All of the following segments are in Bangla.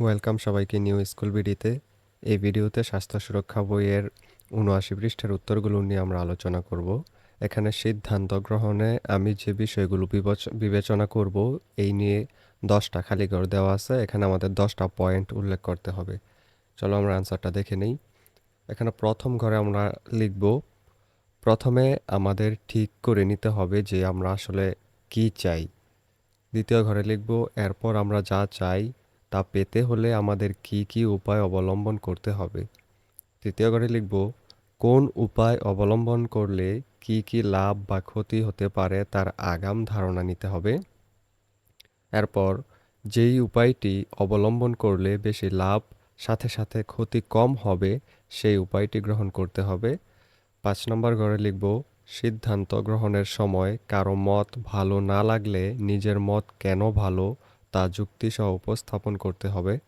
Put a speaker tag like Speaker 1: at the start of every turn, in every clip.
Speaker 1: ওয়েলকাম সবাইকে নিউ স্কুল বিডিতে এই ভিডিওতে স্বাস্থ্য সুরক্ষা বইয়ের উনআশি পৃষ্ঠার উত্তরগুলো নিয়ে আমরা আলোচনা করব। এখানে সিদ্ধান্ত গ্রহণে আমি যে বিষয়গুলো বিবেচনা করব, এই নিয়ে দশটা খালি ঘর দেওয়া আছে। এখানে আমাদের দশটা পয়েন্ট উল্লেখ করতে হবে। চলো আমরা আনসারটা দেখে নেই। এখানে প্রথম ঘরে আমরা লিখব, প্রথমে আমাদের ঠিক করে নিতে হবে যে আমরা আসলে কি চাই। দ্বিতীয় ঘরে লিখব, এরপর আমরা যা চাই তা পেতে হলে আমাদের কি কি উপায় অবলম্বন করতে হবে? তৃতীয় ঘরে লিখব, কোন উপায় অবলম্বন করলে কি কি লাভ বা ক্ষতি হতে পারে তার আগাম ধারণা নিতে হবে? এরপর, যেই উপায়টি অবলম্বন করলে বেশি লাভ, সাথে সাথে ক্ষতি কম হবে, সেই উপায়টি গ্রহণ করতে হবে। পাঁচ নম্বর ঘরে লিখব, সিদ্ধান্ত গ্রহণের সময় কারও মত ভালো না লাগলে নিজের মত কেন ভালো তা যুক্তিসহ উপস্থাপন করতে হবে।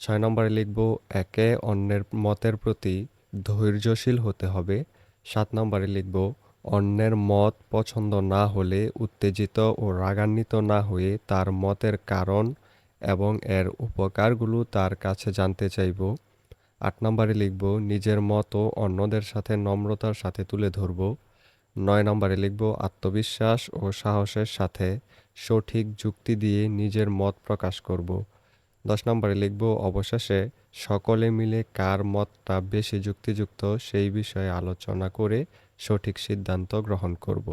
Speaker 1: ছয় নম্বরে লিখব, একে অন্যের মতের প্রতি ধৈর্যশীল হতে হবে। সাত নম্বরে লিখব, অন্যের মত পছন্দ না হলে, উত্তেজিত ও রাগান্বিত না হয়ে তার মতের কারণ এবং এর উপকারগুলো তার কাছে জানতে চাইব। আট নম্বরে লিখব, নিজের মতো অন্যদের সাথে নম্রতার সাথে তুলে ধরব। নয় নম্বরে লিখব, আত্মবিশ্বাস ও সাহসের সাথে সঠিক যুক্তি দিয়ে নিজের মত প্রকাশ করব। দশ নম্বরে লিখব, অবশেষে সকলে মিলে কার মতটা বেশি যুক্তিযুক্ত সেই বিষয়ে আলোচনা করে সঠিক সিদ্ধান্ত গ্রহণ করব।